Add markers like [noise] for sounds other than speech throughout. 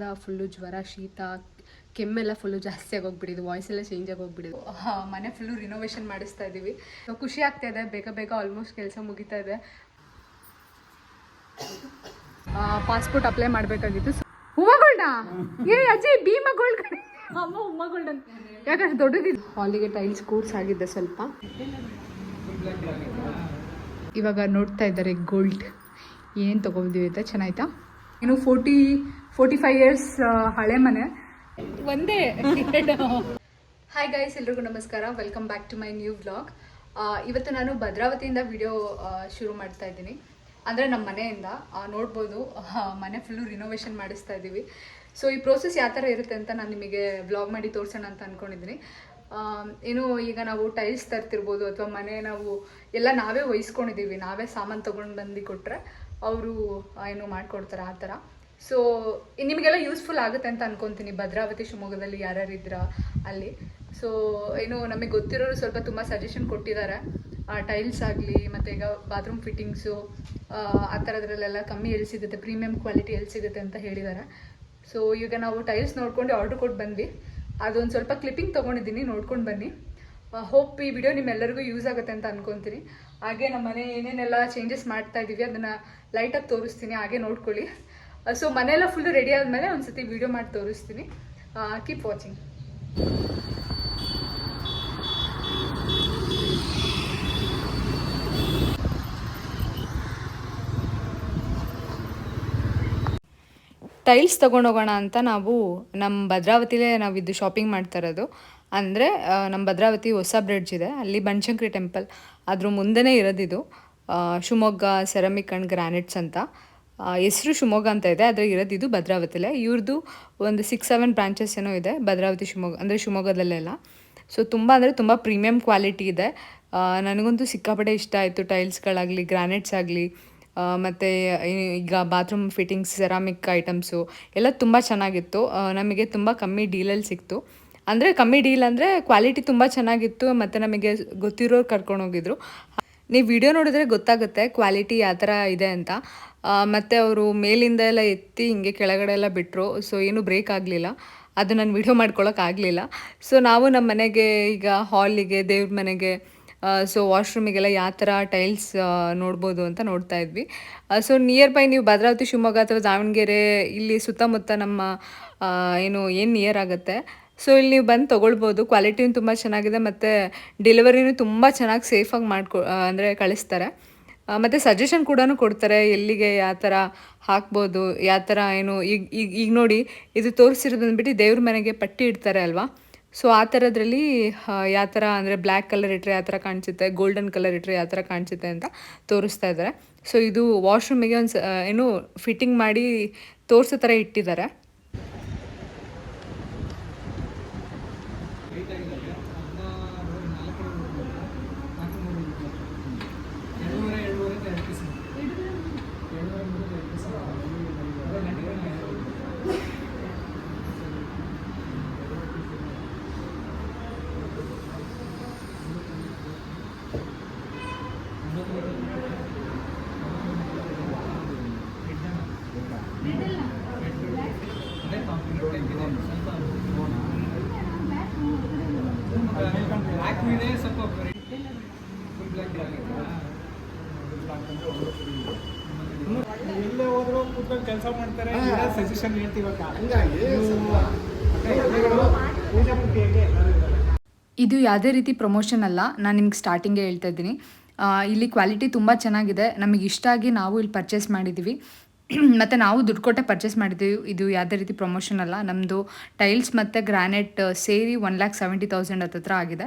ವಾರದಿಂದ ಫುಲ್ಲು ಜ್ವರ ಶೀತ ಕೆಮ್ಮೆಲ್ಲ ಫುಲ್ಲು ಜಾಸ್ತಿ ಆಗೋಗ್ಬಿಟ್ಟಿದ್ದು ವಾಯ್ಸ್ ಎಲ್ಲ ಚೇಂಜ್ ಆಗೋಗ್ಬಿಟ್ಟಿದ್ದು ಆ, ಮನೆ ಫುಲ್ಲು ರಿನೋವೇಷನ್ ಮಾಡಿಸ್ತಾ ಇದ್ದೀವಿ ಸೊ ಖುಷಿ ಆಗ್ತಾ ಇದೆ ಬೇಗ ಬೇಗ ಆಲ್ಮೋಸ್ಟ್ ಕೆಲಸ ಮುಗಿತಾ ಇದೆ. ಪಾಸ್ಪೋರ್ಟ್ ಅಪ್ಲೈ ಮಾಡಬೇಕಾಗಿತ್ತು. ಹೂವಗೋಲ್ಡ ಏ ಅಜ್ಜಿ ಭೀಮಗೋಲ್ಡ್ ಅಮ್ಮ ಹೂವಗೋಲ್ಡ್ ಅಂತ ಯಾಕಂದ್ರೆ ದೊಡ್ಡದಿದೆ ಹಾಲಿಗೆ ಟೈಲ್ಸ್ ಕೂರ್ಸ್ ಆಗಿದೆ ಸ್ವಲ್ಪ. ಇವಾಗ ನೋಡ್ತಾ ಇದ್ದಾರೆ ಗೋಲ್ಡ್ ಏನು ತೊಗೊಂಡಿದ್ದೀವಿ ಅಂತ ಚೆನ್ನಾಯ್ತಾ? ಇನ್ನು ಫೋರ್ಟಿ ಫೋರ್ಟಿ ಫೈವ್ ಇಯರ್ಸ್ ಹಳೆ ಮನೆ. ಒಂದೇ ಹಾಯ್ ಗೈಸ್ ಎಲ್ರಿಗೂ ನಮಸ್ಕಾರ. Welcome back to my new blog ಇವತ್ತು ನಾನು ಭದ್ರಾವತಿಯಿಂದ ವಿಡಿಯೋ ಶುರು ಮಾಡ್ತಾ ಇದ್ದೀನಿ. ಅಂದರೆ ನಮ್ಮ ಮನೆಯಿಂದ ನೋಡ್ಬೋದು ಮನೆ ಫುಲ್ಲು ರಿನೋವೇಷನ್ ಮಾಡಿಸ್ತಾ ಇದ್ದೀವಿ. ಸೊ ಈ ಪ್ರೋಸೆಸ್ ಯಾವ ಥರ ಇರುತ್ತೆ ಅಂತ ನಾನು ನಿಮಗೆ ಬ್ಲಾಗ್ ಮಾಡಿ ತೋರಿಸೋಣ ಅಂತ ಅಂದ್ಕೊಂಡಿದ್ದೀನಿ ಏನು ಈಗ ನಾವು ಟೈಲ್ಸ್ ತರ್ತಿರ್ಬೋದು, ಅಥವಾ ಮನೆ ನಾವು ಎಲ್ಲ ನಾವೇ ವಹಿಸ್ಕೊಂಡಿದ್ದೀವಿ ನಾವೇ ಸಾಮಾನು ತೊಗೊಂಡು ಬಂದು ಕೊಟ್ಟರೆ ಅವರು ಏನು ಮಾಡಿಕೊಡ್ತಾರೆ, ಆ ಥರ. ಸೊ ನಿಮಗೆಲ್ಲ ಯೂಸ್ಫುಲ್ ಆಗುತ್ತೆ ಅಂತ ಅನ್ಕೊತೀನಿ. ಭದ್ರಾವತಿ ಶಿವಮೊಗ್ಗದಲ್ಲಿ ಯಾರ್ಯಾರು ಇದ್ರ ಅಲ್ಲಿ. ಸೊ ಏನು ನಮಗೆ ಗೊತ್ತಿರೋರು ಸ್ವಲ್ಪ ತುಂಬ ಸಜೆಷನ್ ಕೊಟ್ಟಿದ್ದಾರೆ ಟೈಲ್ಸ್ ಆಗಲಿ, ಮತ್ತು ಈಗ ಬಾತ್ರೂಮ್ ಫಿಟ್ಟಿಂಗ್ಸು ಆ ಥರದ್ರಲ್ಲೆಲ್ಲ ಕಮ್ಮಿ ಎಲ್ಲಿ ಸಿಗುತ್ತೆ ಪ್ರೀಮಿಯಂ ಕ್ವಾಲಿಟಿ ಎಲ್ಲಿ ಸಿಗುತ್ತೆ ಅಂತ ಹೇಳಿದ್ದಾರೆ ಸೊ ಈಗ ನಾವು ಟೈಲ್ಸ್ ನೋಡ್ಕೊಂಡು ಆರ್ಡ್ರ್ ಕೊಟ್ಟು ಬಂದ್ವಿ. ಅದೊಂದು ಸ್ವಲ್ಪ ಕ್ಲಿಪ್ಪಿಂಗ್ ತೊಗೊಂಡಿದ್ದೀನಿ, ನೋಡ್ಕೊಂಡು ಬನ್ನಿ. ಹೋಪ್ ಈ ವಿಡಿಯೋ ನಿಮ್ಮೆಲ್ಲರಿಗೂ ಯೂಸ್ ಆಗುತ್ತೆ ಅಂತ ಅನ್ಕೊಂತೀನಿ. ಹಾಗೆ ನಮ್ಮ ಮನೆ ಏನೇನೆಲ್ಲ ಚೇಂಜಸ್ ಮಾಡ್ತಾ ಇದ್ದೀವಿ ಅದನ್ನು ಲೈಟಾಗಿ ತೋರಿಸ್ತೀನಿ, ಹಾಗೆ ನೋಡ್ಕೊಳ್ಳಿ. ಸೊ ಮನೆಯೆಲ್ಲ ಫುಲ್ಲು ರೆಡಿ ಆದಮೇಲೆ ಒಂದ್ಸತಿ ವಿಡಿಯೋ ಮಾಡಿ ತೋರಿಸ್ತೀನಿ. ಕೀಪ್ ವಾಚಿಂಗ್ ಟೈಲ್ಸ್ ತೊಗೊಂಡೋಗೋಣ ಅಂತ ನಾವು ನಮ್ಮ ಭದ್ರಾವತಿಲೇ ನಾವಿದ್ದು ಶಾಪಿಂಗ್ ಮಾಡ್ತಾ ಇರೋದು. ಅಂದರೆ ನಮ್ಮ ಭದ್ರಾವತಿ ಹೊಸ ಬ್ರಿಡ್ಜ್ ಇದೆ, ಅಲ್ಲಿ ಬನಶಂಕರಿ ಟೆಂಪಲ್. ಅದ್ರ ಮುಂದೆನೇ ಇರೋದಿದು ಶಿವಮೊಗ್ಗ, ಸೆರಮಿಕ್ ಆ್ಯಂಡ್ ಗ್ರಾನೈಟ್ಸ್ ಅಂತ. ಹೆಸರು ಶಿವಮೊಗ್ಗ ಅಂತ ಇದೆ, ಆದರೆ ಇರೋದಿದು ಭದ್ರಾವತಿಲೇ. ಇವ್ರದ್ದು ಒಂದು ಸಿಕ್ಸ್ ಸೆವೆನ್ ಬ್ರಾಂಚಸ್ ಏನೋ ಇದೆ, ಭದ್ರಾವತಿ ಶಿವಮೊಗ್ಗ, ಅಂದರೆ ಶಿವಮೊಗ್ಗದಲ್ಲೆಲ್ಲ ಸೊ ತುಂಬ ಅಂದರೆ ತುಂಬ ಪ್ರೀಮಿಯಂ ಕ್ವಾಲಿಟಿ ಇದೆ. ನನಗಂತೂ ಸಿಕ್ಕಾಪಟ್ಟೆ ಇಷ್ಟ ಆಯಿತು ಟೈಲ್ಸ್ಗಳಾಗಲಿ ಗ್ರಾನೈಟ್ಸ್ ಆಗಲಿ ಮತ್ತು ಈಗ ಬಾತ್ರೂಮ್ ಫಿಟ್ಟಿಂಗ್ಸ್ ಸೆರಾಮಿಕ್ ಐಟಮ್ಸು ಎಲ್ಲ ತುಂಬ ಚೆನ್ನಾಗಿತ್ತು. ನಮಗೆ ತುಂಬ ಕಮ್ಮಿ ಡೀಲಲ್ಲಿ ಸಿಕ್ತು. ಅಂದರೆ ಕಮ್ಮಿ ಡೀಲ್ ಅಂದರೆ ಕ್ವಾಲಿಟಿ ತುಂಬ ಚೆನ್ನಾಗಿತ್ತು ಮತ್ತು ನಮಗೆ ಗೊತ್ತಿರೋರು ಕರ್ಕೊಂಡೋಗಿದ್ರು ನೀವು ವಿಡಿಯೋ ನೋಡಿದ್ರೆ ಗೊತ್ತಾಗುತ್ತೆ ಕ್ವಾಲಿಟಿ ಯಾವ ಥರ ಇದೆ ಅಂತ. ಮತ್ತು ಅವರು ಮೇಲಿಂದ ಎಲ್ಲ ಎತ್ತಿ ಹಿಂಗೆ ಕೆಳಗಡೆ ಎಲ್ಲ ಬಿಟ್ಟರು ಸೊ ಏನೂ ಬ್ರೇಕ್ ಆಗಲಿಲ್ಲ. ಅದು ನಾನು ವಿಡಿಯೋ ಮಾಡ್ಕೊಳ್ಳೋಕೆ ಆಗಲಿಲ್ಲ. ಸೊ ನಾವು ನಮ್ಮ ಮನೆಗೆ ಈಗ ಹಾಲಿಗೆ ದೇವ್ರ ಮನೆಗೆ ಸೊ ವಾಶ್ರೂಮಿಗೆಲ್ಲ ಯಾವ ಥರ ಟೈಲ್ಸ್ ನೋಡ್ಬೋದು ಅಂತ ನೋಡ್ತಾ ಇದ್ವಿ. ಸೊ ನಿಯರ್ ಬೈ ನೀವು ಭದ್ರಾವತಿ ಶಿವಮೊಗ್ಗ ಅಥವಾ ದಾವಣಗೆರೆ, ಇಲ್ಲಿ ಸುತ್ತಮುತ್ತ ನಮ್ಮ ಏನು ಏನು ನಿಯರ್ ಆಗುತ್ತೆ? ಸೊ ಇಲ್ಲಿ ನೀವು ಬಂದು ತೊಗೊಳ್ಬೋದು. ಕ್ವಾಲಿಟಿನೂ ತುಂಬ ಚೆನ್ನಾಗಿದೆ ಮತ್ತು ಡೆಲಿವರಿನೂ ತುಂಬ ಚೆನ್ನಾಗಿ ಸೇಫಾಗಿ ಮಾಡ್ಕೊ ಅಂದರೆ ಕಳಿಸ್ತಾರೆ. ಮತ್ತು ಸಜೆಷನ್ ಕೂಡ ಕೊಡ್ತಾರೆ. ಎಲ್ಲಿಗೆ ಯಾವ ಥರ ಹಾಕ್ಬೋದು, ಯಾವ ಥರ ಏನು ಈಗ ಈಗ ಈಗ ನೋಡಿ, ಇದು ತೋರಿಸಿರೋದು ಅಂದ್ಬಿಟ್ಟು ದೇವ್ರ ಮನೆಗೆ ಪಟ್ಟಿ ಇಡ್ತಾರೆ ಅಲ್ವಾ? ಸೊ ಆ ಥರದ್ರಲ್ಲಿ ಯಾವ ಥರ ಅಂದರೆ ಬ್ಲ್ಯಾಕ್ ಕಲರ್ ಇಟ್ಟರೆ ಯಾವ ಥರ ಕಾಣಿಸುತ್ತೆ ಗೋಲ್ಡನ್ ಕಲರ್ ಇಟ್ಟರೆ ಯಾವ ಥರ ಕಾಣಿಸುತ್ತೆ ಅಂತ ತೋರಿಸ್ತಾ ಇದ್ದಾರೆ. ಸೊ ಇದು ವಾಶ್ರೂಮಿಗೆ ಒಂದು ಏನು ಫಿಟ್ಟಿಂಗ್ ಮಾಡಿ ತೋರಿಸೋ ಥರ ಇಟ್ಟಿದ್ದಾರೆ. ಎಲ್ಲೇ ಹೋದ್ರು ಕೂತ್ಕೊಂಡು ಕೆಲಸ ಮಾಡ್ತಾರೆ. ಸಜೆಷನ್ ಹೇಳ್ತೀವಕ್ಕ ಹಂಗಾಗಿ ಪೂಜಾ ಪುಟ್ಟಿಯಲ್ಲಿ ಎಲ್ಲರೂ ಇದ್ದಾರೆ? ಇದು ಯಾವುದೇ ರೀತಿ ಪ್ರಮೋಷನ್ ಅಲ್ಲ. ನಾನು ನಿಮ್ಗೆ ಸ್ಟಾರ್ಟಿಂಗೇ ಹೇಳ್ತಾ ಇದ್ದೀನಿ. ಇಲ್ಲಿ ಕ್ವಾಲಿಟಿ ತುಂಬ ಚೆನ್ನಾಗಿದೆ. ನಮಗೆ ಇಷ್ಟ ಆಗಿ ನಾವು ಇಲ್ಲಿ ಪರ್ಚೇಸ್ ಮಾಡಿದ್ದೀವಿ [clears throat] ಮತ್ತು ನಾವು ದುಡ್ಡು ಕೊಟ್ಟೆ ಪರ್ಚೇಸ್ ಮಾಡಿದ್ದೀವಿ. ಇದು ಯಾವುದೇ ರೀತಿ ಪ್ರಮೋಷನ್ ಅಲ್ಲ. ನಮ್ಮದು ಟೈಲ್ಸ್ ಮತ್ತು ಗ್ರಾನೈಟ್ ಸೇರಿ ಒನ್ ಲ್ಯಾಕ್ ಸೆವೆಂಟಿ ತೌಸಂಡ್ ಹತ್ತತ್ರ ಆಗಿದೆ.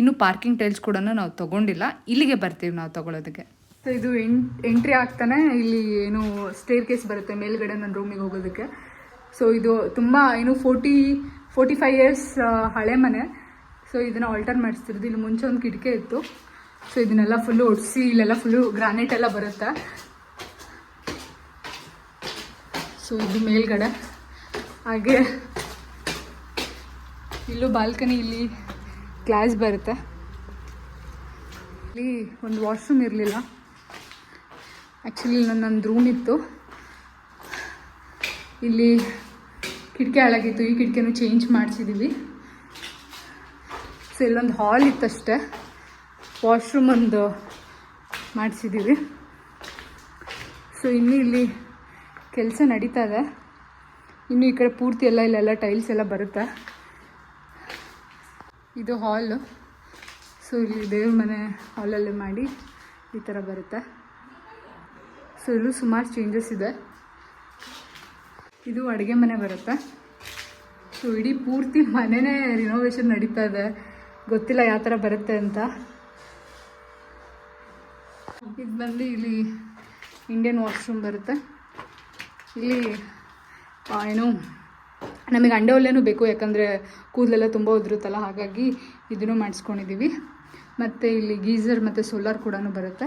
ಇನ್ನು ಪಾರ್ಕಿಂಗ್ ಟೈಲ್ಸ್ ಕೂಡ ನಾವು ತೊಗೊಂಡಿಲ್ಲ. ಇಲ್ಲಿಗೆ ಬರ್ತೀವಿ ನಾವು ತೊಗೊಳೋದಕ್ಕೆ. ಸೊ ಇದು ಎಂಟ್ರಿ ಆಗ್ತಾನೆ. ಇಲ್ಲಿ ಏನು ಸ್ಟೇರ್ ಕೇಸ್ ಬರುತ್ತೆ ಮೇಲ್ಗಡೆ ನನ್ನ ರೂಮಿಗೆ ಹೋಗೋದಕ್ಕೆ. ಸೊ ಇದು ತುಂಬ ಏನು ಫೋರ್ಟಿ ಫೋರ್ಟಿ ಫೈವ್ ಇಯರ್ಸ್ ಹಳೆ ಮನೆ. ಸೊ ಇದನ್ನು ಆಲ್ಟರ್ ಮಾಡಿಸ್ತಿರೋದು. ಇಲ್ಲಿ ಮುಂಚೆ ಒಂದು ಕಿಟಕಿ ಇತ್ತು. ಸೊ ಇದನ್ನೆಲ್ಲ ಫುಲ್ಲು ಒಡಿಸಿ, ಇಲ್ಲೆಲ್ಲ ಫುಲ್ಲು ಗ್ರಾನೈಟ್ ಎಲ್ಲ ಬರುತ್ತೆ. ಸೊ ಇದು ಮೇಲ್ಗಡೆ. ಹಾಗೆ ಇಲ್ಲೂ ಬಾಲ್ಕನಿ ಇಲ್ಲಿ ಗ್ಲಾಸ್ ಬರುತ್ತೆ. ಇಲ್ಲಿ ಒಂದು ವಾಶ್ರೂಮ್ ಇರಲಿಲ್ಲ. ಆ್ಯಕ್ಚುಲಿ ನನ್ನೊಂದು ರೂಮ್ ಇತ್ತು. ಇಲ್ಲಿ ಕಿಟಕಿ ಹಾಳಾಗಿತ್ತು. ಈ ಕಿಟಕಿನೂ ಚೇಂಜ್ ಮಾಡಿಸಿದ್ದೀವಿ ಸೊ ಇಲ್ಲೊಂದು ಹಾಲ್ ಇತ್ತಷ್ಟೇ. ವಾಶ್ರೂಮ್ ಒಂದು ಮಾಡಿಸಿದ್ದೀವಿ ಸೊ ಇನ್ನು ಇಲ್ಲಿ ಕೆಲಸ ನಡೀತಾ ಇದೆ. ಇನ್ನು ಈ ಕಡೆ ಪೂರ್ತಿ ಎಲ್ಲ ಇಲ್ಲೆಲ್ಲ ಟೈಲ್ಸ್ ಎಲ್ಲ ಬರುತ್ತೆ. ಇದು ಹಾಲು ಸೊ ಇಲ್ಲಿ ದೇವ್ರ ಮನೆ ಹಾಲಲ್ಲಿ ಮಾಡಿ ಈ ಥರ ಬರುತ್ತೆ. ಸೊ ಇಲ್ಲೂ ಸುಮಾರು ಚೇಂಜಸ್ ಇದೆ. ಇದು ಅಡುಗೆ ಮನೆ ಬರುತ್ತೆ. ಸೊ ಇಡೀ ಪೂರ್ತಿ ಮನೆನೇ ರಿನೋವೇಷನ್ ನಡೀತಾ ಇದೆ. ಗೊತ್ತಿಲ್ಲ ಯಾವ ಥರ ಬರುತ್ತೆ ಅಂತ. ಇದು ಬಂದು ಇಲ್ಲಿ ಇಂಡಿಯನ್ ವಾಶ್ರೂಮ್ ಬರುತ್ತೆ. ಇಲ್ಲಿ ಏನು, ನಮಗೆ ಅಂಡೆ ಒಲೆನೂ ಬೇಕು, ಯಾಕಂದರೆ ಕೂದಲೆಲ್ಲ ತುಂಬ ಉದುರುತ್ತಲ್ಲ, ಹಾಗಾಗಿ ಇದನ್ನು ಮಾಡಿಸ್ಕೊಂಡಿದ್ದೀವಿ. ಮತ್ತು ಇಲ್ಲಿ ಗೀಝರ್ ಮತ್ತು ಸೋಲಾರ್ ಕೂಡ ಬರುತ್ತೆ.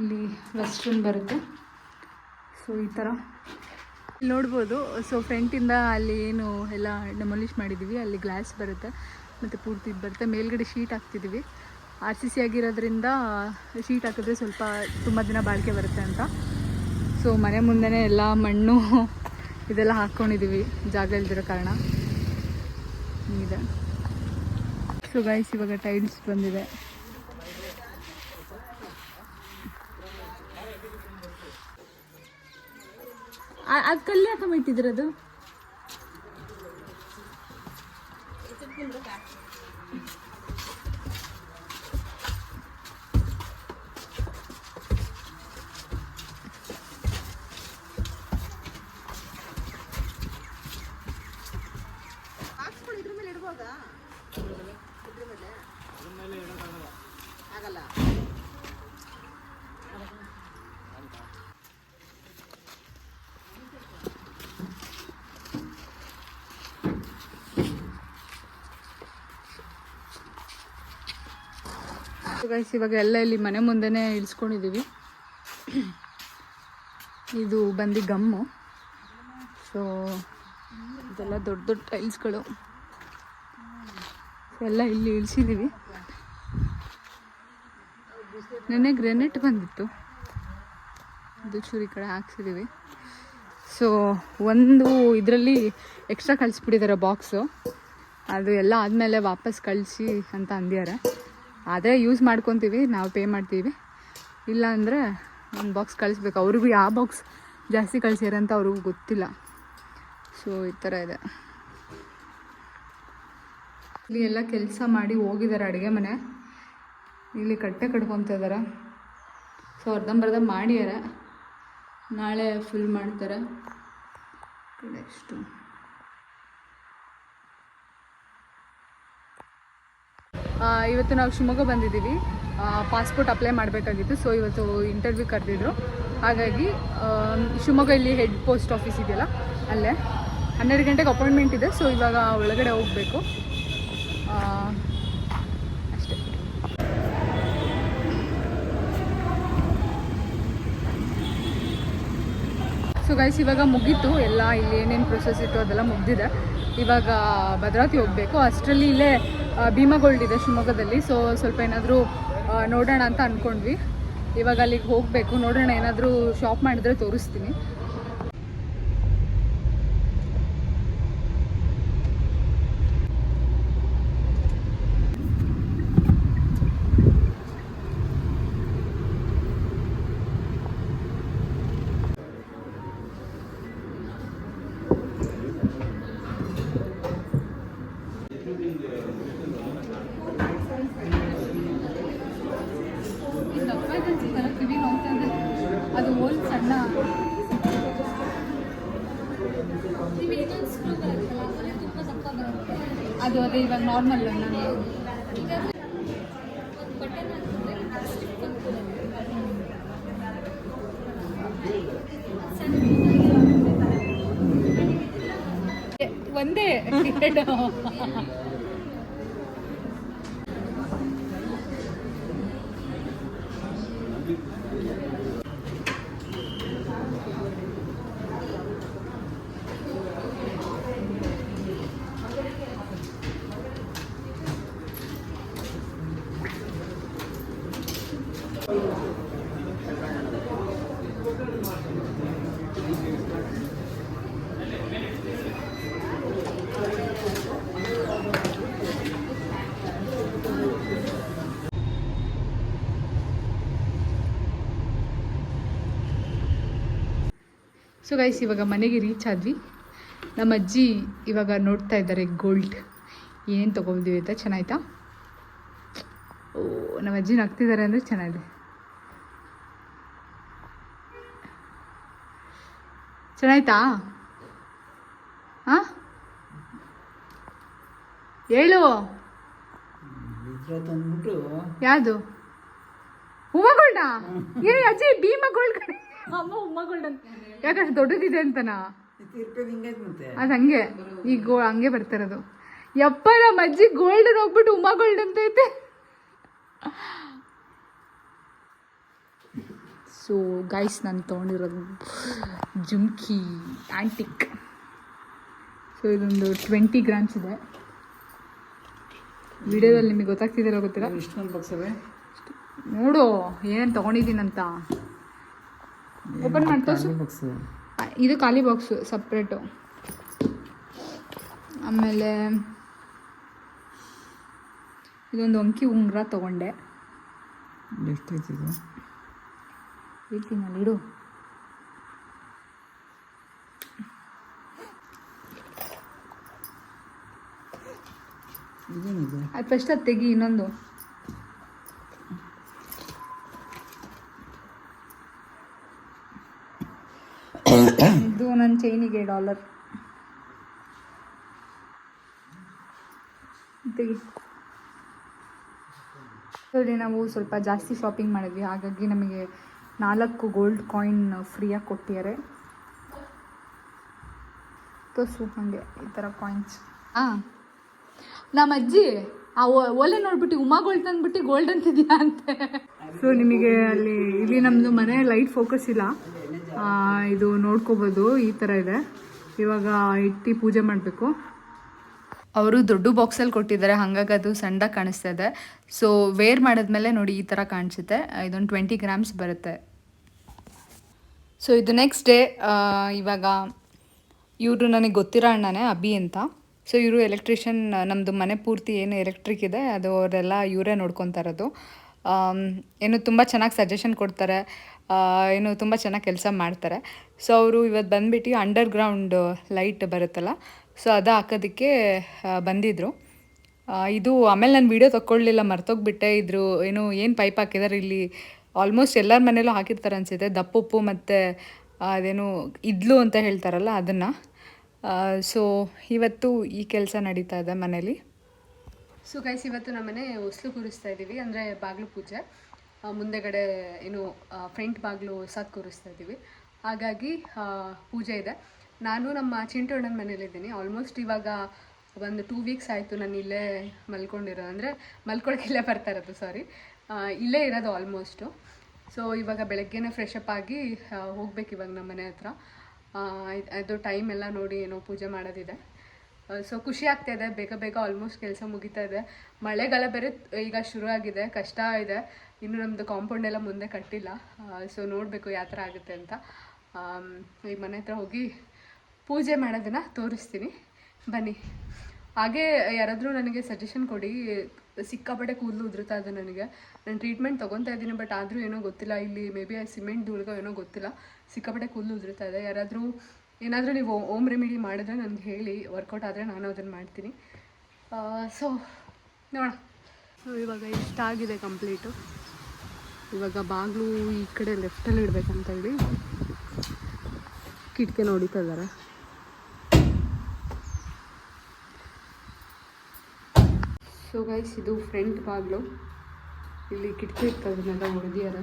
ಇಲ್ಲಿ ರೆಸ್ಟ್ರೂಮ್ ಬರುತ್ತೆ. ಸೊ ಈ ಥರ ನೋಡ್ಬೋದು ಸೊ ಫ್ರಂಟಿಂದ ಅಲ್ಲಿ ಏನು ಎಲ್ಲ ಡೆಮೊಲಿಷ್ ಮಾಡಿದ್ದೀವಿ. ಅಲ್ಲಿ ಗ್ಲಾಸ್ ಬರುತ್ತೆ, ಮತ್ತು ಪೂರ್ತಿ ಇದು ಬರುತ್ತೆ. ಮೇಲ್ಗಡೆ ಶೀಟ್ ಹಾಕ್ತಿದ್ದೀವಿ. ಆರ್ ಸಿ ಸಿ ಆಗಿರೋದ್ರಿಂದ ಶೀಟ್ ಹಾಕಿದ್ರೆ ಸ್ವಲ್ಪ ತುಂಬ ದಿನ ಬಾಳಿಕೆ ಬರುತ್ತೆ ಅಂತ. ಸೊ ಮನೆ ಮುಂದೆನೇ ಎಲ್ಲ ಮಣ್ಣು ಇದೆಲ್ಲ ಹಾಕ್ಕೊಂಡಿದ್ದೀವಿ ಜಾಗ ಇಲ್ದಿರೋ ಕಾರಣ. ಇದೆ ಸೊ ಗೈಸ್ ಇವಾಗ ಟೈಲ್ಸ್ ಬಂದಿದೆ. ಅದು ಕಲ್ಲಿ ಹಾಕೊಂಬಿಟ್ಟಿದ್ರದು ಗೈಸ್ ಇವಾಗ ಎಲ್ಲ ಇಲ್ಲಿ ಮನೆ ಮುಂದೆನೇ ಇಳಿಸ್ಕೊಂಡಿದ್ದೀವಿ ಇದು ಬಂದು ಗಮ್ಮು. ಸೊ ಇದೆಲ್ಲ ದೊಡ್ಡ ದೊಡ್ಡ ಟೈಲ್ಸ್ಗಳು ಎಲ್ಲ ಇಲ್ಲಿ ಇಳಿಸಿದ್ದೀವಿ ನೆನ್ನೆ ಗ್ರೆನೇಟ್ ಬಂದಿತ್ತು. ಇದು ಚೂರಿ ಕಡೆ ಹಾಕ್ಸಿದ್ದೀವಿ ಸೊ ಒಂದು ಇದರಲ್ಲಿ ಎಕ್ಸ್ಟ್ರಾ ಕಳಿಸ್ಬಿಟ್ಟಿದ್ದಾರೆ ಬಾಕ್ಸು ಅದು ಎಲ್ಲ ಆದಮೇಲೆ ವಾಪಸ್ ಕಳಿಸಿ ಅಂತ ಅಂದಿದ್ದಾರೆ. ಆದರೆ ಯೂಸ್ ಮಾಡ್ಕೊತೀವಿ, ನಾವು ಪೇ ಮಾಡ್ತೀವಿ. ಇಲ್ಲ ಅಂದರೆ ಒಂದು ಬಾಕ್ಸ್ ಕಳಿಸ್ಬೇಕು. ಅವ್ರಿಗೂ ಯಾವ ಬಾಕ್ಸ್ ಜಾಸ್ತಿ ಕಳಿಸ್ಯಾರ ಅಂತ ಅವ್ರಿಗೂ ಗೊತ್ತಿಲ್ಲ. ಸೊ ಈ ಥರ ಇದೆ. ಇಲ್ಲಿ ಎಲ್ಲ ಕೆಲಸ ಮಾಡಿ ಹೋಗಿದ್ದಾರೆ ಅಡುಗೆ ಮನೆ. ಇಲ್ಲಿ ಕಟ್ಟೆ ಕಟ್ಕೊತ ಇದ್ದಾರೆ ಸೊ ಅರ್ಧಂಬರ್ಧ ಮಾಡ್ಯಾರ. ನಾಳೆ ಫುಲ್ ಮಾಡ್ತಾರೆ. ನೆಕ್ಸ್ಟು ಇವತ್ತು ನಾವು ಶಿವಮೊಗ್ಗ ಬಂದಿದ್ದೀವಿ. ಪಾಸ್ಪೋರ್ಟ್ ಅಪ್ಲೈ ಮಾಡಬೇಕಾಗಿತ್ತು ಸೊ ಇವತ್ತು ಇಂಟರ್ವ್ಯೂ ಕರೆದಿದ್ರು. ಹಾಗಾಗಿ ಶಿವಮೊಗ್ಗ ಇಲ್ಲಿ ಹೆಡ್ ಪೋಸ್ಟ್ ಆಫೀಸ್ ಇದೆಯಲ್ಲ, ಅಲ್ಲೇ. ಹನ್ನೆರಡು ಗಂಟೆಗೆ ಅಪಾಯಿಂಟ್ಮೆಂಟ್ ಇದೆ ಸೊ ಇವಾಗ ಒಳಗಡೆ ಹೋಗಬೇಕು. ಅಷ್ಟೇ. ಸೊ ಗೈಸ್ ಇವಾಗ ಮುಗೀತು. ಎಲ್ಲ ಇಲ್ಲಿ ಏನೇನು ಪ್ರೊಸೆಸ್ ಇತ್ತು ಅದೆಲ್ಲ ಮುಗ್ದಿದೆ. ಇವಾಗ ಭದ್ರಾವತಿ ಹೋಗಬೇಕು. ಅಷ್ಟರಲ್ಲಿ ಇಲ್ಲೇ ಆ, ಭೀಮಾ ಗೋಲ್ಡ್ ಇದೆ ಶಿವಮೊಗ್ಗದಲ್ಲಿ. ಸೊ ಸ್ವಲ್ಪ ಏನಾದರೂ ನೋಡೋಣ ಅಂತ ಅಂದ್ಕೊಂಡ್ವಿ ಇವಾಗ ಅಲ್ಲಿಗೆ ಹೋಗಬೇಕು. ನೋಡೋಣ ಏನಾದರೂ ಶಾಪ್ ಮಾಡಿದ್ರೆ ತೋರಿಸ್ತೀನಿ ಕಿವಿ ನೋಡ್ತಾ ಇದೆ ಅದು ಓಲ್ ಸಣ್ಣ ಅದು ಅದೇ ಇವಾಗ ನಾರ್ಮಲ್ ನಾನು ಸೊ ಗೈಸ್ ಇವಾಗ ಮನೆಗೆ ರೀಚ್ ಆದ್ವಿ. ನಮ್ಮ ಅಜ್ಜಿ ಇವಾಗ ನೋಡ್ತಾ ಇದ್ದಾರೆ ಗೋಲ್ಡ್ ಏನು ತೊಗೊಂಡಿವಿ ಅಂತ ಚೆನ್ನಾಯ್ತಾ? ಓ ನಮ್ಮ ಅಜ್ಜಿ ನಗ್ತಿದ್ದಾರೆ ಅಂದರೆ ಚೆನ್ನಾಗಿದೆ. ಚೆನ್ನಾಯ್ತಾ? ಹಾಂ? ಹೇಳು. ಯಾವುದು? ಹೂವಗೊಂಡ ಏ ಅಜ್ಜಿ ಭೀಮ ಗೋಲ್ಡ್ ಕಡೆ ಅಮ್ಮ ಉಮ್ಮ ಗೋಲ್ಡನ್ ಯಾಕಷ್ಟು ದೊಡ್ಡದಿದೆ ಅಂತನಾ? ಅದು ಹಂಗೆ. ಈಗ ಗೋ ಹಂಗೆ ಬರ್ತಿರೋದು ಯಪ್ಪ ನಮ್ಮ ಅಜ್ಜಿ ಗೋಲ್ಡನ್ ಹೋಗ್ಬಿಟ್ಟು ಉಮಾ ಗೋಲ್ಡ್ ಅಂತ ಐತೆ. ಸೊ ಗೈಸ್ ನಾನು ತೊಗೊಂಡಿರೋದು ಜುಮ್ಕಿ ಆಂಟಿಕ್ ಸೊ ಇದೊಂದು ಟ್ವೆಂಟಿ ಗ್ರಾಮ್ಸ್ ಇದೆ. ವಿಡಿಯೋದಲ್ಲಿ ನಿಮಗೆ ಗೊತ್ತಾಗ್ತಿದ್ದೀರೋ ಗೊತ್ತಿಲ್ಲ. ಇಷ್ಟೊಂದು ನೋಡು ಏನೇನು ತೊಗೊಂಡಿದ್ದೀನಂತ. ಓಪನ್ ಮಾಡಿ ತೋರ್ಸು ಇದು ಖಾಲಿ ಬಾಕ್ಸು ಸಪ್ರೇಟು ಆಮೇಲೆ ಇದೊಂದು ಅಂಕಿ ಉಂಗುರ ತೊಗೊಂಡೆ. ಹೇಳ್ತೀನಿ ಅಲ್ಲಿ ಇಡು. ಅದು ಫಸ್ಟ್ ಅದು ತೆಗಿ ಇನ್ನೊಂದು. ಇದು ನನ್ನ ಚೈನಿಗೆ ಡಾಲರ್ ತೆಗಿ ನಾವು ಸ್ವಲ್ಪ ಜಾಸ್ತಿ ಶಾಪಿಂಗ್ ಮಾಡಿದ್ವಿ. ಹಾಗಾಗಿ ನಮಗೆ ನಾಲ್ಕು ಗೋಲ್ಡ್ ಕಾಯಿನ್ ಫ್ರೀಯಾಗಿ ಕೊಟ್ಟಿದ್ದಾರೆ. ತೋಸು ಹಾಗೆ ಈ ಥರ ಕಾಯಿನ್ಸ್ ಹಾಂ. ನಮ್ಮ ಅಜ್ಜಿ ಆ ಒಲೆ ನೋಡ್ಬಿಟ್ಟು ಉಮಾ ಗೋಲ್ಡ್ ತಂದ್ಬಿಟ್ಟು ಗೋಲ್ಡ್ ಅಂತಿದ್ಯಾ ಅಂತೆ. ಸೊ ನಿಮಗೆ ಅಲ್ಲಿ ಇಲ್ಲಿ ನಮ್ಮದು ಮನೆ ಲೈಟ್ ಫೋಕಸ್ ಇಲ್ಲ. ಇದು ನೋಡ್ಕೋಬೋದು, ಈ ಥರ ಇದೆ. ಇವಾಗ ಇಟ್ಟು ಪೂಜೆ ಮಾಡಬೇಕು. ಅವರು ದೊಡ್ಡ ಬಾಕ್ಸಲ್ಲಿ ಕೊಟ್ಟಿದ್ದಾರೆ, ಹಾಗಾಗಿ ಅದು ಸಣ್ಣದಾಗಿ ಕಾಣಿಸ್ತಾ ಇದೆ. ಸೊ ವೇರ್ ಮಾಡಿದ್ಮೇಲೆ ನೋಡಿ ಈ ಥರ ಕಾಣಿಸುತ್ತೆ. ಇದೊಂದು ಟ್ವೆಂಟಿ ಗ್ರಾಮ್ಸ್ ಬರುತ್ತೆ. ಸೊ ಇದು ನೆಕ್ಸ್ಟ್ ಡೇ ಇವಾಗ ಇವರು ನನಗೆ ಗೊತ್ತಿರೋ ಅಣ್ಣನೇ ಅಭಿ ಅಂತ. ಸೊ ಇವರು ಎಲೆಕ್ಟ್ರಿಷಿಯನ್ ನಮ್ಮದು ಮನೆ ಪೂರ್ತಿ ಏನು ಎಲೆಕ್ಟ್ರಿಕ್ ಇದೆ, ಅದು ಅವರೆಲ್ಲ ಇವರೇ ನೋಡ್ಕೊತಾ ಇರೋದು. ಏನು ತುಂಬ ಚೆನ್ನಾಗಿ ಸಜೆಷನ್ ಕೊಡ್ತಾರೆ. ಏನು ತುಂಬ ಚೆನ್ನಾಗಿ ಕೆಲಸ ಮಾಡ್ತಾರೆ. ಸೊ ಅವರು ಇವತ್ತು ಬಂದುಬಿಟ್ಟು ಅಂಡರ್ ಗ್ರೌಂಡ್ ಲೈಟ್ ಬರುತ್ತಲ್ಲ ಸೊ ಅದು ಹಾಕೋದಕ್ಕೆ ಬಂದಿದ್ದರು ಇದು ಆಮೇಲೆ ನಾನು ವೀಡಿಯೋ ತೊಗೊಳ್ಳಿಲ್ಲ ಮರ್ತೋಗ್ಬಿಟ್ಟೆ. ಇದ್ರು ಏನು ಏನು ಪೈಪ್ ಹಾಕಿದ್ದಾರೆ ಇಲ್ಲಿ? ಆಲ್ಮೋಸ್ಟ್ ಎಲ್ಲರ ಮನೇಲೂ ಹಾಕಿರ್ತಾರೆ ಅನಿಸುತ್ತೆ. ದಪ್ಪುಪ್ಪು ಮತ್ತು ಅದೇನು, ಇದ್ಲು ಅಂತ ಹೇಳ್ತಾರಲ್ಲ ಅದನ್ನು. ಸೊ ಇವತ್ತು ಈ ಕೆಲಸ ನಡೀತಾ ಇದೆ ಮನೇಲಿ. ಸೊ ಗೈಸ್ ಇವತ್ತು ನಮ್ಮನೆ ಹೊಸ್ಲು ಕೂರಿಸ್ತಾ ಇದ್ದೀವಿ. ಅಂದರೆ ಬಾಗಿಲು ಪೂಜೆ. ಮುಂದೆಗಡೆ ಏನು ಫ್ರಂಟ್ ಬಾಗಿಲು ಹೊಸದು ಕೂರಿಸ್ತಾ ಇದ್ದೀವಿ. ಹಾಗಾಗಿ ಪೂಜೆ ಇದೆ. ನಾನು ನಮ್ಮ ಚಿಂಟೋಣ್ಣನ ಮನೇಲಿದ್ದೀನಿ ಆಲ್ಮೋಸ್ಟ್ ಇವಾಗ ಒಂದು ಟೂ ವೀಕ್ಸ್ ಆಯಿತು ನಾನು ಇಲ್ಲೇ ಮಲ್ಕೊಂಡಿರೋದು. ಅಂದರೆ ಮಲ್ಕೊಳಕ್ಕೆ ಇಲ್ಲೇ ಬರ್ತಾ ಇರೋದು ಸಾರಿ ಇಲ್ಲೇ ಇರೋದು ಆಲ್ಮೋಸ್ಟು ಸೊ ಇವಾಗ ಬೆಳಗ್ಗೆನೇ ಫ್ರೆಶ್ ಆಗಿ ಹೋಗ್ಬೇಕು ಇವಾಗ ನಮ್ಮ ಮನೆ ಹತ್ರ. ಅದು ಟೈಮ್ ಎಲ್ಲ ನೋಡಿ ಏನೋ ಪೂಜೆ ಮಾಡೋದಿದೆ. ಸೊ ಖುಷಿ ಆಗ್ತಾ ಇದೆ. ಬೇಗ ಬೇಗ ಆಲ್ಮೋಸ್ಟ್ ಕೆಲಸ ಮುಗಿತಾ ಇದೆ. ಮಳೆಗಾಲ ಬೇರೆ ಈಗ ಶುರು ಆಗಿದೆ ಕಷ್ಟ ಇದೆ. ಇನ್ನು ನಮ್ಮದು ಕಾಂಪೌಂಡ್ ಎಲ್ಲ ಮುಂದೆ ಕಟ್ಟಿಲ್ಲ. ಸೊ ನೋಡಬೇಕು ಯಾವ ಥರ ಆಗುತ್ತೆ ಅಂತ. ಈ ಮನೆ ಹತ್ರ ಹೋಗಿ ಪೂಜೆ ಮಾಡೋದನ್ನು ತೋರಿಸ್ತೀನಿ. ಬನ್ನಿ. ಹಾಗೆ ಯಾರಾದರೂ ನನಗೆ ಸಜೆಷನ್ ಕೊಡಿ. ಸಿಕ್ಕಾಪಟ್ಟೆ ಕೂದಲು ಉದುರುತ್ತಾ ಇದೆ ನನಗೆ. ನಾನು ಟ್ರೀಟ್ಮೆಂಟ್ ತೊಗೊತಾ ಇದ್ದೀನಿ ಬಟ್ ಆದರೂ ಏನೋ ಗೊತ್ತಿಲ್ಲ. ಇಲ್ಲಿ ಮೇ ಬಿ ಸಿಮೆಂಟ್ ದೂರ್ಗ ಏನೋ ಗೊತ್ತಿಲ್ಲ. ಸಿಕ್ಕಾಪಟ್ಟೆ ಕೂದಲು ಉದುರುತ್ತಾ ಇದೆ. ಯಾರಾದರೂ, ಏನಾದರೂ ನೀವು ಓಮ್ ರೆಮಿಡಿ ಮಾಡಿದ್ರೆ ನನಗೆ ಹೇಳಿ. ವರ್ಕೌಟ್ ಆದರೆ ನಾನು ಅದನ್ನು ಮಾಡ್ತೀನಿ. ಸೊ ನೋಡೋಣ. ಸೊ ಇವಾಗ ಇಷ್ಟಾಗಿದೆ ಕಂಪ್ಲೀಟು ಇವಾಗ ಬಾಗಿಲು ಈ ಕಡೆ ಲೆಫ್ಟಲ್ಲಿ ಇಡಬೇಕಂತ ಹೇಳಿ ಕಿಟಕಿ ಹೊಡಿತಾ ಇದ್ದಾರೆ ಸೊ ಗೈಸ್ ಇದು ಫ್ರಂಟ್ ಬಾಗಿಲು. ಇಲ್ಲಿ ಕಿಟಕಿ ಇರ್ತದೆ ಅದನ್ನೆಲ್ಲ ಹೊಡೆದಿದ್ದಾರೆ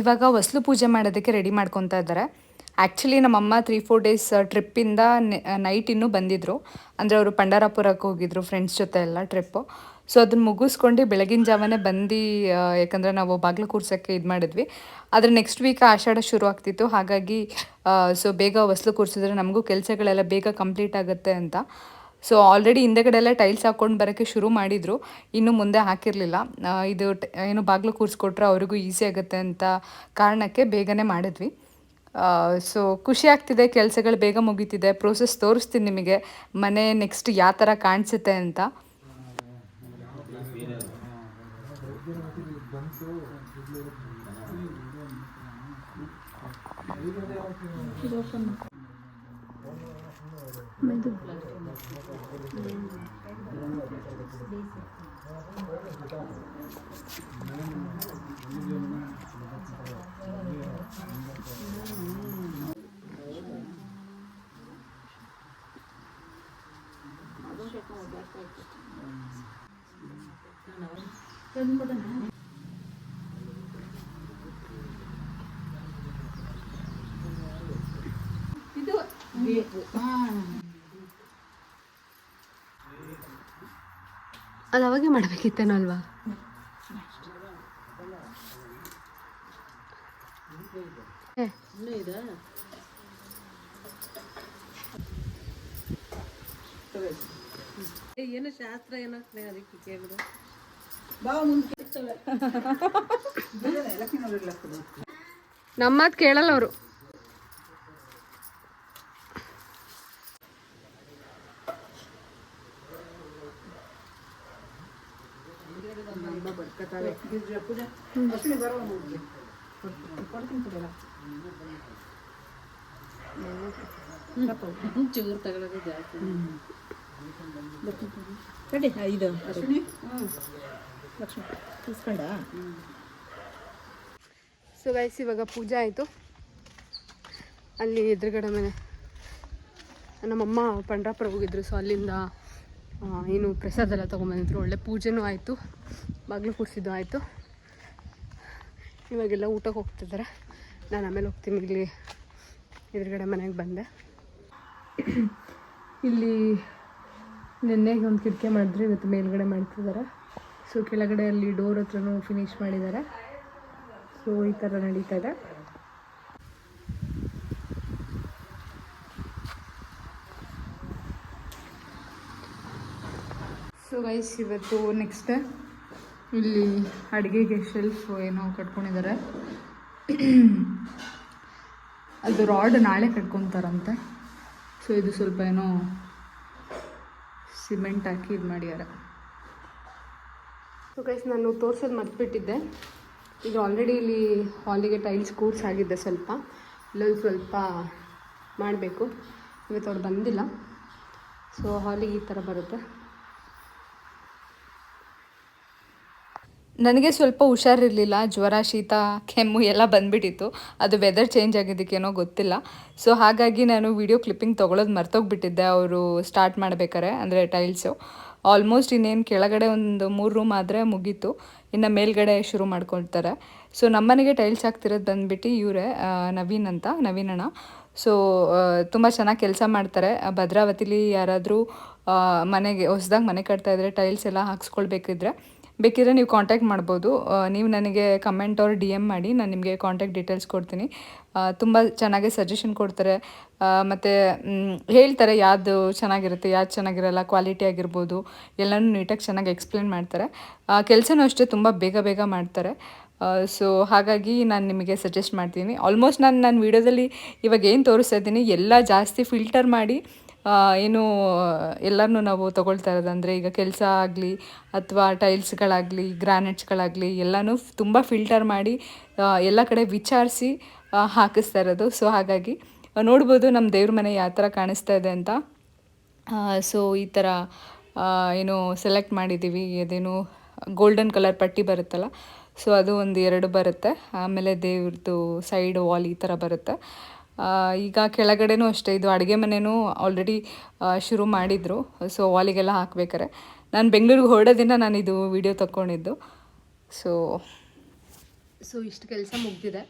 ಇವಾಗ ಹೊಸ್ಲು ಪೂಜೆ ಮಾಡೋದಕ್ಕೆ ರೆಡಿ ಮಾಡ್ಕೊತಾ ಇದ್ದಾರೆ. ಆ್ಯಕ್ಚುಲಿ ನಮ್ಮಮ್ಮ ತ್ರೀ ಫೋರ್ ಡೇಸ್ ಟ್ರಿಪ್ಪಿಂದ ನೈಟ್ ಇನ್ನೂ ಬಂದಿದ್ದರು ಅಂದರೆ ಅವರು ಪಂಡರಾಪುರಕ್ಕೆ ಹೋಗಿದ್ರು ಫ್ರೆಂಡ್ಸ್ ಜೊತೆ ಎಲ್ಲ ಟ್ರಿಪ್ಪು ಸೊ ಅದನ್ನ ಮುಗಿಸ್ಕೊಂಡು ಬೆಳಗಿನ ಜಾವನೇ ಬಂದು ಯಾಕಂದರೆ ನಾವು ಬಾಗಿಲು ಕೂರ್ಸೋಕ್ಕೆ ಇದು ಮಾಡಿದ್ವಿ. ಆದರೆ ನೆಕ್ಸ್ಟ್ ವೀಕ್ ಆಷಾಢ ಶುರು ಆಗ್ತಿತ್ತು. ಹಾಗಾಗಿ ಸೊ ಬೇಗ ಹೊಸ್ಲು ಕೂರಿಸಿದ್ರೆ ನಮಗೂ ಕೆಲಸಗಳೆಲ್ಲ ಬೇಗ ಕಂಪ್ಲೀಟ್ ಆಗುತ್ತೆ ಅಂತ. ಸೊ ಆಲ್ರೆಡಿ ಹಿಂದೆಗಡೆ ಎಲ್ಲ ಟೈಲ್ಸ್ ಹಾಕ್ಕೊಂಡು ಬರೋಕ್ಕೆ ಶುರು ಮಾಡಿದರು. ಇನ್ನು ಮುಂದೆ ಹಾಕಿರಲಿಲ್ಲ. ಇದು ಏನು ಬಾಗಿಲು ಕೂರಿಸ್ಕೊಟ್ರೆ ಅವ್ರಿಗೂ ಈಸಿ ಆಗುತ್ತೆ ಅಂತ ಕಾರಣಕ್ಕೆ ಬೇಗನೆ ಮಾಡಿದ್ವಿ. ಸೊ ಖುಷಿ ಆಗ್ತಿದೆ, ಕೆಲಸಗಳು ಬೇಗ ಮುಗೀತಿದೆ. ಪ್ರೋಸೆಸ್ ತೋರಿಸ್ತೀನಿ ನಿಮಗೆ. ಮನೆ ನೆಕ್ಸ್ಟ್ ಯಾವ ಥರ ಕಾಣಿಸುತ್ತೆ ಅಂತ. Tidur. Hmm. Ah. ಅದು ಅವಾಗೆ ಮಾಡಬೇಕಿತ್ತೇನೋ ಅಲ್ವಾ? ಏನು ಶಾಸ್ತ್ರ ಏನಾಗ್ತದೆ ಅದಕ್ಕೆ ಕೇಳಿದ್ರು. ಬಾ ಮುಂದೆ ಲಕ್ಷ್ಮೀ ನೋಡಿರ್ಲಾಗ್ತದೆ ನಮ್ಮ ಮಾತು ಕೇಳಲ್ಲ ಅವರು. ತಗೊಳ್ಳೋದು ಜಾಸ್ತಿ. ಕಡಿ ಇದು. ಲಕ್ಷ್ಮಿ? ಲಕ್ಷ್ಮಿ ಇಸ್ಕೊಂಡ ಸೊ ಗೈಸ್ ಇವಾಗ ಪೂಜೆ ಆಯಿತು. ಅಲ್ಲಿ ಎದುರುಗಡೆ ಮನೆ ನಮ್ಮಮ್ಮ ಪಂಡ್ರಾಪುರ ಹೋಗಿದ್ರು. ಸೊ ಅಲ್ಲಿಂದ ಏನು ಪ್ರಸಾದ ಎಲ್ಲ ತೊಗೊಂಬಂದಿದ್ರು ಒಳ್ಳೆ ಪೂಜೆನೂ ಆಯಿತು. ಬಾಗಿಲು ಕೂರಿಸಿದ್ದು ಆಯಿತು. ಇವಾಗೆಲ್ಲ ಊಟಕ್ಕೆ ಹೋಗ್ತಿದ್ದಾರೆ ನಾನು ಆಮೇಲೆ ಹೋಗ್ತೀನಿ ಇಲ್ಲಿ ಎದುರುಗಡೆ ಮನೆಗೆ ಬಂದೆ. ಇಲ್ಲಿ ನಿನ್ನೆಗೆ ಒಂದು ಕಿಟಕಿ ಮಾಡಿದ್ರೆ, ಇವತ್ತು ಮೇಲ್ಗಡೆ ಮಾಡ್ತಿದ್ದಾರೆ ಸೊ ಕೆಳಗಡೆ ಅಲ್ಲಿ ಡೋರ್ ಹತ್ರನೂ ಫಿನಿಶ್ ಮಾಡಿದ್ದಾರೆ ಸೊ ಈ ಥರ ನಡೀತಾ ಇದೆ. ಸೊ ಗೈಸ್ ಇವತ್ತು ನೆಕ್ಸ್ಟ್ ಇಲ್ಲಿ ಅಡುಗೆಗೆ ಶೆಲ್ಫ್ ಏನೋ ಕಟ್ಕೊಂಡಿದ್ದಾರೆ ಅದು ರಾಡ್ ನಾಳೆ ಕಟ್ಕೊತಾರಂತೆ. ಸೊ ಇದು ಸ್ವಲ್ಪ ಏನೋ ಸಿಮೆಂಟ್ ಹಾಕಿ ಇದು ಮಾಡ್ಯಾರ ಸೊ ಗೈಸ್ ನಾನು ತೋರ್ಸೋದು ಮರ್ತುಬಿಟ್ಟಿದ್ದೆ. ಈಗ ಆಲ್ರೆಡಿ ಇಲ್ಲಿ ಹಾಲಿಗೆ ಟೈಲ್ಸ್ ಕೂರ್ಸ್ ಆಗಿದ್ದೆ ಸ್ವಲ್ಪ. ಇಲ್ಲೊಂದು ಸ್ವಲ್ಪ ಮಾಡಬೇಕು. ಇವತ್ತು ಅವ್ರು ಬಂದಿಲ್ಲ. ಸೊ ಹಾಲಿಗೆ ಈ ಥರ ಬರುತ್ತೆ. ನನಗೆ ಸ್ವಲ್ಪ ಹುಷಾರಿರಲಿಲ್ಲ, ಜ್ವರ, ಶೀತ, ಕೆಮ್ಮು ಎಲ್ಲ ಬಂದ್ಬಿಟ್ಟಿತ್ತು. ಅದು ವೆದರ್ ಚೇಂಜ್ ಆಗಿದ್ದಕ್ಕೇನೋ ಗೊತ್ತಿಲ್ಲ. ಸೊ ಹಾಗಾಗಿ ನಾನು ವಿಡಿಯೋ ಕ್ಲಿಪ್ಪಿಂಗ್ ತೊಗೊಳೋದು ಮರ್ತೋಗ್ಬಿಟ್ಟಿದ್ದೆ. ಅವರು ಸ್ಟಾರ್ಟ್ ಮಾಡ್ಬೇಕಾರೆ, ಅಂದರೆ ಟೈಲ್ಸು ಆಲ್ಮೋಸ್ಟ್ ಇನ್ನೇನು ಕೆಳಗಡೆ ಒಂದು ಮೂರು ರೂಮ್ ಆದರೆ ಮುಗೀತು. ಇನ್ನು ಮೇಲ್ಗಡೆ ಶುರು ಮಾಡ್ಕೊಳ್ತಾರೆ. ಸೊ ನಮ್ಮನೆಗೆ ಟೈಲ್ಸ್ ಹಾಕ್ತಿರೋದು ಬಂದ್ಬಿಟ್ಟು ಇವರೇ ನವೀನ್ ಅಂತ ನವೀನ್ ಅಣ್ಣ ಸೊ ತುಂಬ ಚೆನ್ನಾಗಿ ಕೆಲಸ ಮಾಡ್ತಾರೆ. ಭದ್ರಾವತಿಲಿ ಯಾರಾದರೂ ಮನೆಗೆ, ಹೊಸ್ದಾಗಿ ಮನೆ ಕಟ್ತಾ ಇದ್ರೆ ಟೈಲ್ಸ್ ಎಲ್ಲ ಹಾಕ್ಸ್ಕೊಳ್ಬೇಕಿದ್ರೆ ಬೇಕಿದ್ರೆ ನೀವು ಕಾಂಟ್ಯಾಕ್ಟ್ ಮಾಡ್ಬೋದು. ನೀವು ನನಗೆ ಕಮೆಂಟ್ ಅವ್ರು ಡಿ ಎಂ ಮಾಡಿ, ನಾನು ನಿಮಗೆ ಕಾಂಟ್ಯಾಕ್ಟ್ ಡೀಟೇಲ್ಸ್ ಕೊಡ್ತೀನಿ. ತುಂಬ ಚೆನ್ನಾಗಿ ಸಜೆಷನ್ ಕೊಡ್ತಾರೆ. ಮತ್ತು ಹೇಳ್ತಾರೆ ಯಾವುದು ಚೆನ್ನಾಗಿರುತ್ತೆ, ಯಾವ್ದು ಚೆನ್ನಾಗಿರಲ್ಲ ಕ್ವಾಲಿಟಿ ಆಗಿರ್ಬೋದು. ಎಲ್ಲನೂ ನೀಟಾಗಿ ಚೆನ್ನಾಗಿ ಎಕ್ಸ್ಪ್ಲೇನ್ ಮಾಡ್ತಾರೆ. ಕೆಲಸನೂ ಅಷ್ಟೇ ತುಂಬ ಬೇಗ ಬೇಗ ಮಾಡ್ತಾರೆ. ಸೊ ಹಾಗಾಗಿ ನಾನು ನಿಮಗೆ ಸಜೆಸ್ಟ್ ಮಾಡ್ತೀನಿ. ಆಲ್ಮೋಸ್ಟ್ ನಾನು ನನ್ನ ವೀಡಿಯೋದಲ್ಲಿ ಇವಾಗ ಏನು ತೋರಿಸ್ತಾ ಇದ್ದೀನಿ, ಎಲ್ಲ ಜಾಸ್ತಿ ಫಿಲ್ಟರ್ ಮಾಡಿ ಏನು ಎಲ್ಲನೂ ನಾವು ತೊಗೊಳ್ತಾ ಇರೋದು ಅಂದರೆ ಈಗ ಕೆಲಸ ಆಗಲಿ ಅಥವಾ ಟೈಲ್ಸ್ಗಳಾಗಲಿ, ಗ್ರಾನೈಟ್ಸ್ಗಳಾಗಲಿ ಎಲ್ಲನೂ ತುಂಬ ಫಿಲ್ಟರ್ ಮಾಡಿ ಎಲ್ಲ ಕಡೆ ವಿಚಾರಿಸಿ ಹಾಕಿಸ್ತಾ ಇರೋದು. ಸೊ, ಹಾಗಾಗಿ ನೋಡ್ಬೋದು ನಮ್ಮ ದೇವ್ರ ಮನೆ ಯಾವ ಥರ ಕಾಣಿಸ್ತಾ ಇದೆ ಅಂತ. ಸೊ, ಈ ಥರ ಏನು ಸೆಲೆಕ್ಟ್ ಮಾಡಿದ್ದೀವಿ. ಅದೇನು ಗೋಲ್ಡನ್ ಕಲರ್ ಪಟ್ಟಿ ಬರುತ್ತಲ್ಲ, ಸೊ, ಅದು ಒಂದು ಎರಡು ಬರುತ್ತೆ. ಆಮೇಲೆ ದೇವ್ರದ್ದು ಸೈಡ್ ವಾಲ್ ಈ ಥರ ಬರುತ್ತೆ. ಈಗ ಕೆಳಗಡೆನೂ ಅಷ್ಟೇ, ಇದು ಅಡುಗೆ ಮನೆಯೂ ಆಲ್ರೆಡಿ ಶುರು ಮಾಡಿದರು. ಸೊ ವಾಲಿಗೆಲ್ಲ ಹಾಕ್ಬೇಕಾರೆ. ನಾನು ಬೆಂಗಳೂರಿಗೆ ಹೊರಡೋದಿನ ನಾನು ಇದು ವಿಡಿಯೋ ತಗೊಂಡಿದ್ದು ಸೊ ಸೊ ಇಷ್ಟು ಕೆಲಸ ಮುಗ್ದಿದೆ.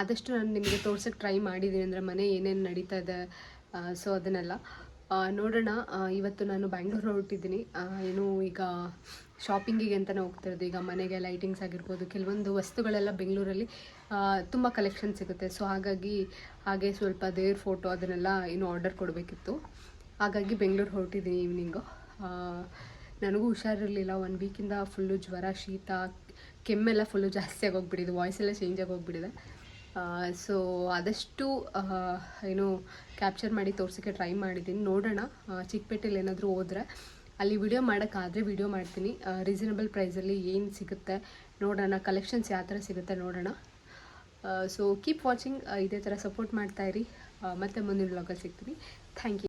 ಆದಷ್ಟು ನಾನು ನಿಮಗೆ ತೋರ್ಸೋಕ್ಕೆ ಟ್ರೈ ಮಾಡಿದ್ದೀನಿ ಅಂದರೆ ಮನೆ ಏನೇನು ನಡೀತಾ ಇದೆ ಸೊ ಅದನ್ನೆಲ್ಲ. ನೋಡೋಣ. ಇವತ್ತು ನಾನು ಬ್ಯಾಂಗ್ಳೂರು ಹೊರಟಿದ್ದೀನಿ. ಏನು ಈಗ ಶಾಪಿಂಗಿಗೆ ಅಂತಲೇ ಹೋಗ್ತಿರೋದು. ಈಗ ಮನೆಗೆ ಲೈಟಿಂಗ್ಸ್ ಆಗಿರ್ಬೋದು, ಕೆಲವೊಂದು ವಸ್ತುಗಳೆಲ್ಲ ಬೆಂಗಳೂರಲ್ಲಿ ತುಂಬ ಕಲೆಕ್ಷನ್ ಸಿಗುತ್ತೆ. ಸೊ ಹಾಗಾಗಿ ಹಾಗೆ ಸ್ವಲ್ಪ ದೇವ್ರ ಫೋಟೋ ಅದನ್ನೆಲ್ಲ ಏನು ಆರ್ಡರ್ ಕೊಡಬೇಕಿತ್ತು. ಹಾಗಾಗಿ ಬೆಂಗಳೂರು ಹೊರಟಿದ್ದೀನಿ ಈವ್ನಿಂಗು ನನಗೂ ಹುಷಾರಿರಲಿಲ್ಲ. ಒನ್ ವೀಕಿಂದ ಫುಲ್ಲು ಜ್ವರ, ಶೀತ, ಕೆಮ್ಮೆಲ್ಲ ಫುಲ್ಲು ಜಾಸ್ತಿ ಆಗೋಗ್ಬಿಟ್ಟಿದೆ. ವಾಯ್ಸ್ ಎಲ್ಲ ಚೇಂಜ್ ಆಗೋಗ್ಬಿಟ್ಟಿದೆ. ಸೊ ಆದಷ್ಟು ಏನು ಕ್ಯಾಪ್ಚರ್ ಮಾಡಿ ತೋರ್ಸೋಕ್ಕೆ ಟ್ರೈ ಮಾಡಿದ್ದೀನಿ. ನೋಡೋಣ. ಚಿಕ್ಕಪೇಟೆಯಲ್ಲಿ ಏನಾದರೂ ಹೋದರೆ ಅಲ್ಲಿ ವಿಡಿಯೋ ಮಾಡೋಕ್ಕಾದರೆ ವಿಡಿಯೋ ಮಾಡ್ತೀನಿ. ರೀಸನಬಲ್ ಪ್ರೈಸಲ್ಲಿ ಏನು ಸಿಗುತ್ತೆ ನೋಡೋಣ. ಕಲೆಕ್ಷನ್ಸ್ ಯಾವ ಥರ ಸಿಗುತ್ತೆ ನೋಡೋಣ. ಸೊ ಕೀಪ್ ವಾಚಿಂಗ್ ಇದೇ ಥರ ಸಪೋರ್ಟ್ ಮಾಡ್ತಾಯಿರಿ ಮತ್ತೆ ಮುಂದಿನ ಬ್ಲಾಗಲ್ಲಿ ಸಿಗ್ತೀನಿ. Thank you